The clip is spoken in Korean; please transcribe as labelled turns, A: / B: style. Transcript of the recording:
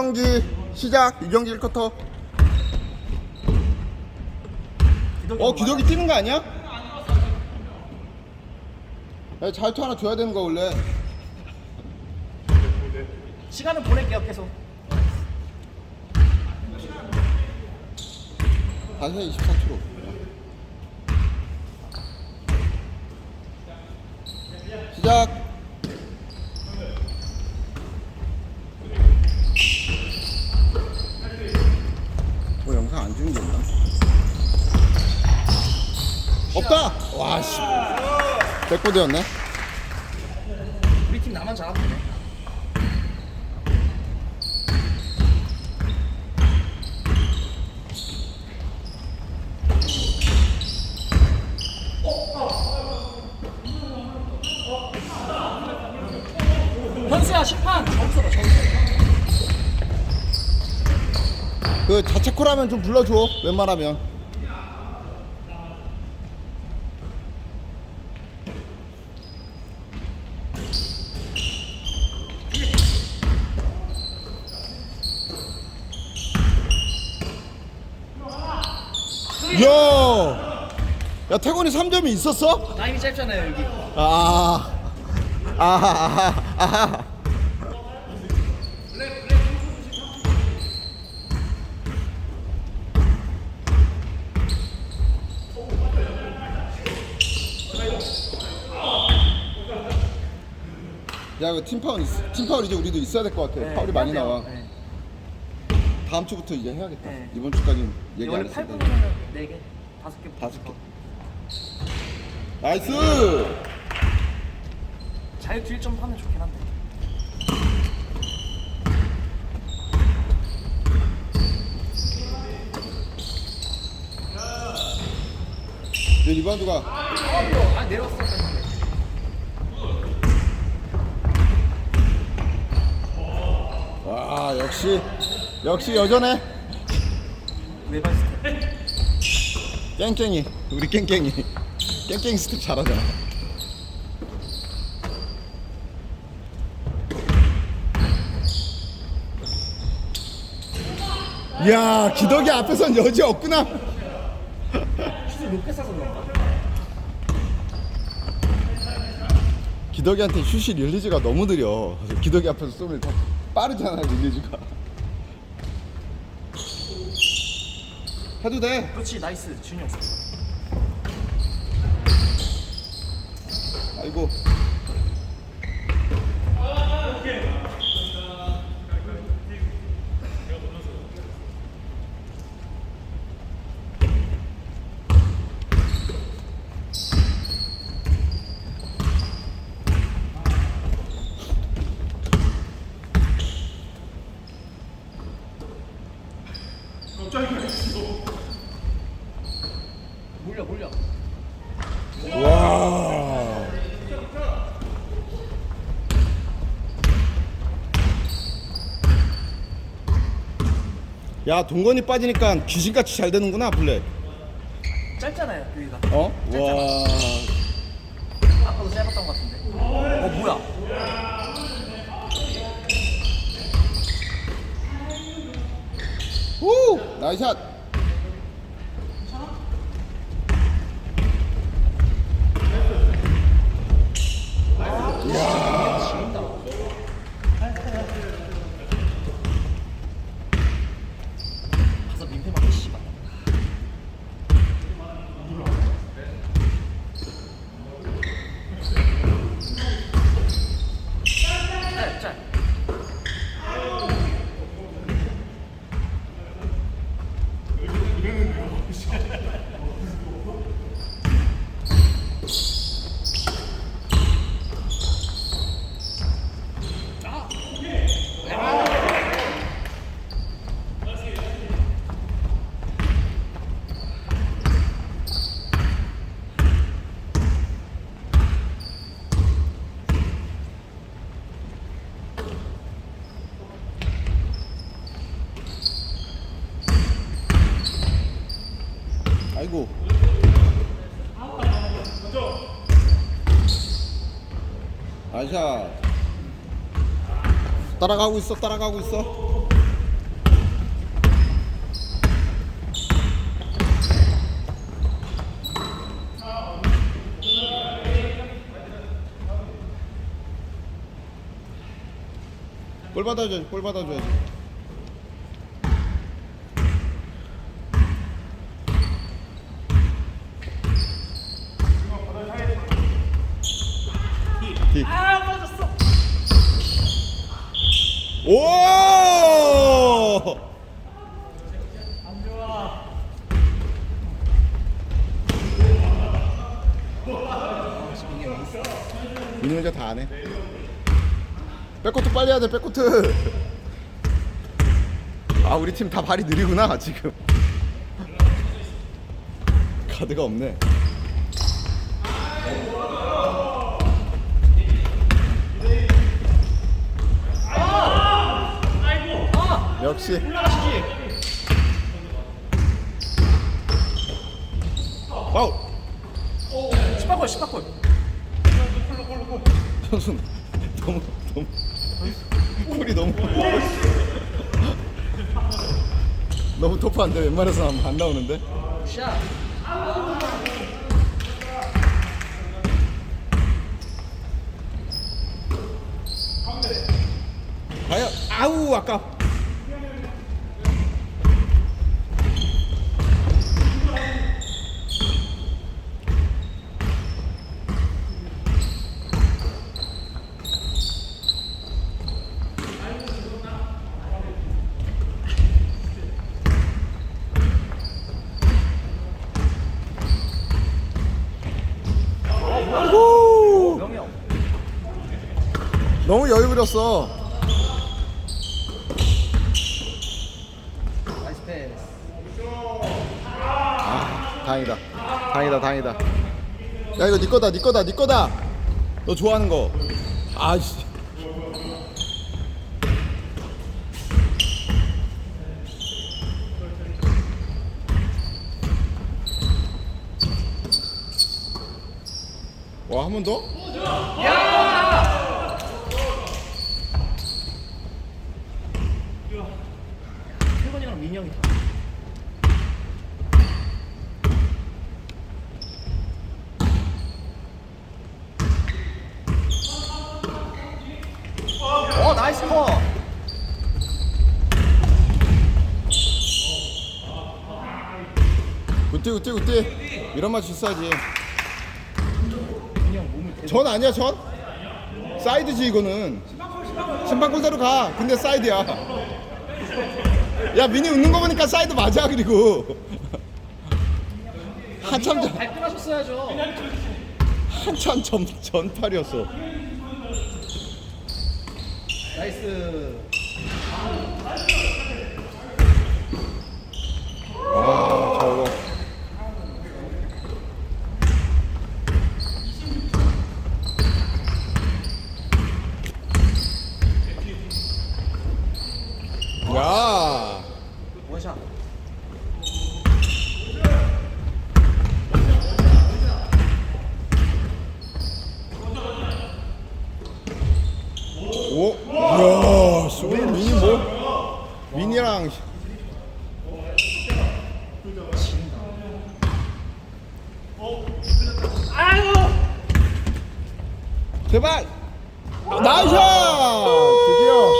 A: 경기 시작. 이경기 1쿼터 어 기덕이 뛰는 거 아니야? 야, 잘투 하나 줘야 되는 거 원래.
B: 시간은 보낼게요 계속.
A: 5시 24초로 시작 뭐 영상 안 주는 게 있나? 없다! 와 씨. 백보드였네.
B: 우리 팀 나만 잘하면 되네. 현수야 심판! 점수다 점수
A: 그 자체콜하면 좀 불러줘 웬만하면 야, 야 태곤이 3점이 있었어?
B: 라인이 짧잖아요 여기
A: 아, 아, 아, 아, 아. 야, 그 팀파울 있, 팀 파울 이제 우리도 있어야 될 것 같아.
B: 네,
A: 파울이 많이. 나와.
B: 네.
A: 다음 주부터 이제 해야겠다.
B: 네.
A: 이번 주까지는 얘기 안
B: 원래
A: 했을
B: 8분이면
A: 때.
B: 4개 5개
A: 다섯 개. 나이스.
B: 자유투 1점 하면 좋긴 한데
A: 이제 리바운드가
B: 아 내려왔어
A: 와 역시 역시 여전해. 깽깽이. 우리 깽깽이. 깽깽이 스텝 잘하잖아. 야 기덕이 앞에선 여지 없구나.
B: 슛을 높게 쏴서 그런가?
A: 기덕이한테 슛이 릴리즈가 너무 느려. 그래서 기덕이 앞에서 쏘면 더 빠르잖아 릴리즈가 해도 돼.
B: 그렇지 나이스. 준이 형.
A: 아이고 야 동건이 빠지니까 귀신같이 잘 되는구나 블랙.
B: 짧잖아요 여기가
A: 어? 와.
B: 아까도 짧았던 것 같은데 어 뭐야
A: 우! 나이샷. 아이고. 아샤. 따라가고 있어, 따라가고 있어. 볼 받아줘야지, 볼 받아줘야지. 킥.
B: 아 맞았어.
A: 오!
B: 안 좋아.
A: 민이 혼자 다 하네. 백코트 빨리 해야 돼, 백코트. 아, 우리 팀 다 발이 느리구나, 지금. 카드가 없네. 역시. 와우!
B: 18골 18골.
A: 선수 너무 너무 쿨이 너무 너무 터프한데 웬만해서 안, 안 나오는데
B: 샷.
A: 과연 아우 아까 아이고
B: 명이 형.
A: 너무 여유 부렸어.
B: 나이스 패스.
A: 아 다행이다. 다행이다 다행이다. 야 이거 네 거다 네 거다 네 거다. 너 좋아하는 거. 아씨. 와 한 번 더?
B: 태 다. 어 나이스 컷.
A: 굿띠 굿띠 굿띠 이런 맛 있어야지
B: 몸을 대고.
A: 전 아니야 전? 사이드지 이거는 심판 골대로 가 근데 사이드야 야 미니 웃는 거 보니까 사이드 맞아 그리고 한참 전
B: 발끈하셨어야죠.
A: 한참 전 전팔이었어
B: 나이스.
A: 아 저거 야
B: 원샷.
A: 오? 이야, 미니 뭐? 미니랑
B: 아이고.
A: 제발! 나이스! 드디어